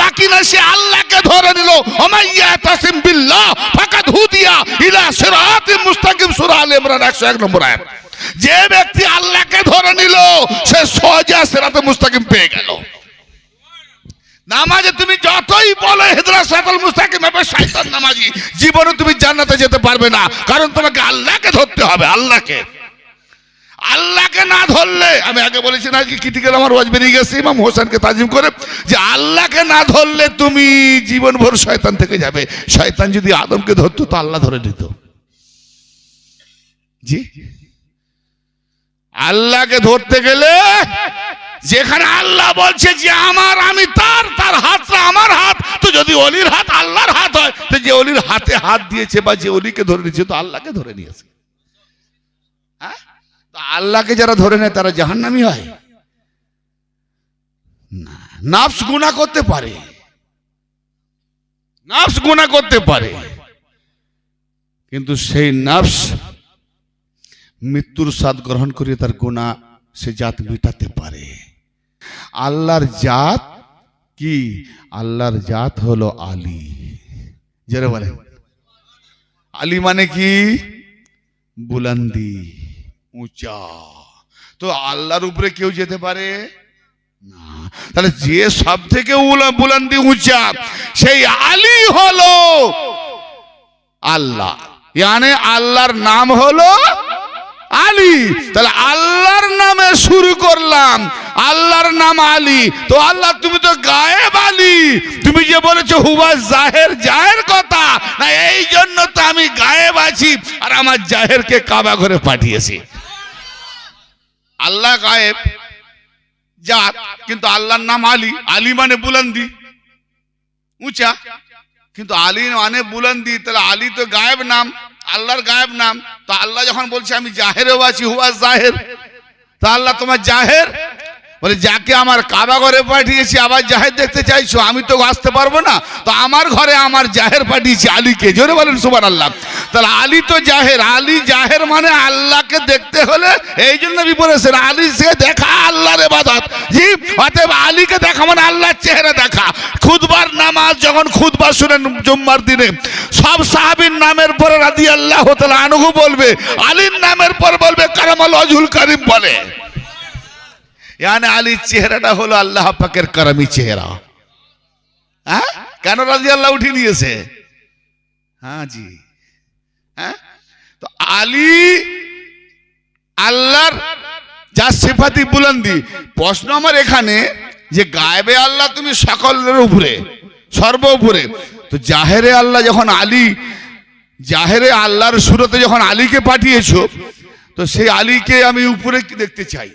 বাকি না সে আল্লাহকে ধরে নিল। মুস্তাকিম, সূরা আলে ইমরান 101 নম্বর আয়াত। যে ব্যক্তি আল্লাহকে ধরে নিল, সে মুস্তাকিম পেয়ে গেল। নামাজে তুমি যতই বলো হেদরা মুস্তাকিম হবে জীবনে তুমি জান্নাতে যেতে পারবে না, কারণ তোমাকে আল্লাহকে ধরতে হবে, আল্লাহকে। আল্লাহকে না ধরলে, আমি আগে বলেছি না কি ক্রিটিক্যাল আমার ওয়াজ বেরিয়ে গেছে, ইমাম হোসেনকে তাজিম করে, যে আল্লাহকে না ধরলে তুমি জীবন ভর শয়তান থেকে যাবে। শয়তান যদি আদমকে ধরতো, তো আল্লাহ ধরে নিত। জি? আল্লাহকে ধরতে গেলে, যেখানে আল্লাহ বলছে যে আমার, আমি তার তার হাতটা আমার হাত, তো যদি অলির হাত আল্লাহর হাত হয়, তো যে অলির হাতে হাত দিয়েছে বা যে অলিকে ধরে নিয়েছে, তো আল্লাহকে ধরে নিয়েছে। হ্যাঁ? আল্লাহকে যারা ধরে নেয় তারা জাহান্নামি হয়। না, নাফস গুণা করতে পারে। নাফস গুণা করতে পারে। কিন্তু সেই নাফস মৃত্যুর স্বাদ গ্রহণ করে তার গুণা সে জাত মেটাতে পারে। আল্লাহর জাত কি? আল্লাহর জাত হলো আলী। যারা বলে আলী মানে কি? বুলন্দি। উঁচা। তো আল্লাহর উপরে কেউ যেতে পারে? না। তাহলে যে সব থেকে বুলন্দি উঁচা, সেই আলী হলো আল্লাহ। ইয়ানে আল্লাহর নাম হলো আলী। তাহলে আল্লাহর নামে শুরু করলাম। আল্লাহর নাম আলী। তো আল্লাহ, তুমি তো গায়েব আলী। তুমি যে বলেছ, হুবা জাহের জাহের কথা। না এই জন্য তো আমি গায়েব আছি। আর আমার জাহেরকে কাবা করে পাঠিয়েছি। আল্লাহ গায়েব, জাত, কিন্তু আল্লাহর নাম আলী। আলী মানে বুলন্দি। উঁচা। কিন্তু আলী মানে বুলন্দি। তাহলে আলী তো গায়েব নাম, আল্লাহর গায়েব নাম। তো আল্লাহ যখন বলছে, আমি জাহেরেও আছি হুয়া জাহের। তা আল্লাহ তোমার জাহের? বলে, যাকে আমার কাবা ঘরে পাঠিয়েছি, আবার জাহের দেখতে চাইছো, আমি তো আসতে পারব না। তো আমার ঘরে আমার জাহের পাঠিয়েছি আলীকে। জোরে বলেন সুবান আল্লাহ তাহলে আলী তো জাহের, আলী জাহের মানে আল্লাহকে দেখতে হলে এই জন্য বলেছেন, আলী সে দেখা আল্লাহর এবাদত জি, অতএব আলীকে দেখা মানে আল্লাহর চেহারা দেখা। খুদবার নামাজ যখন খুদবা শুনেন জুম্মার দিনে, সব সাহাবীর নামের পরে রাদি আল্লাহ তাআলা আনহু বলবে, আলীর নামের পর বলবে, কারামাল অজুল করিম বলে। ইয়ানে আলীর চেহারাটা হলো আল্লাহ পাকের কারামি চেহারা। হ্যাঁ? কেন রাজি আল্লাহ উঠে নিয়েছে? হ্যাঁ জি। হ্যাঁ? তো আলী আল্লাহর যা সেফাতি বুলন্দি, প্রশ্ন আমার এখানে যে গায়েবে আল্লাহ তুমি সকলের উপরে, সর্ব উপরে। তো জাহেরে আল্লাহ যখন আলী, জাহেরে আল্লাহর সুরতে যখন আলীকে পাঠিয়েছো, তো সেই আলীকে আমি উপরে কি দেখতে চাই?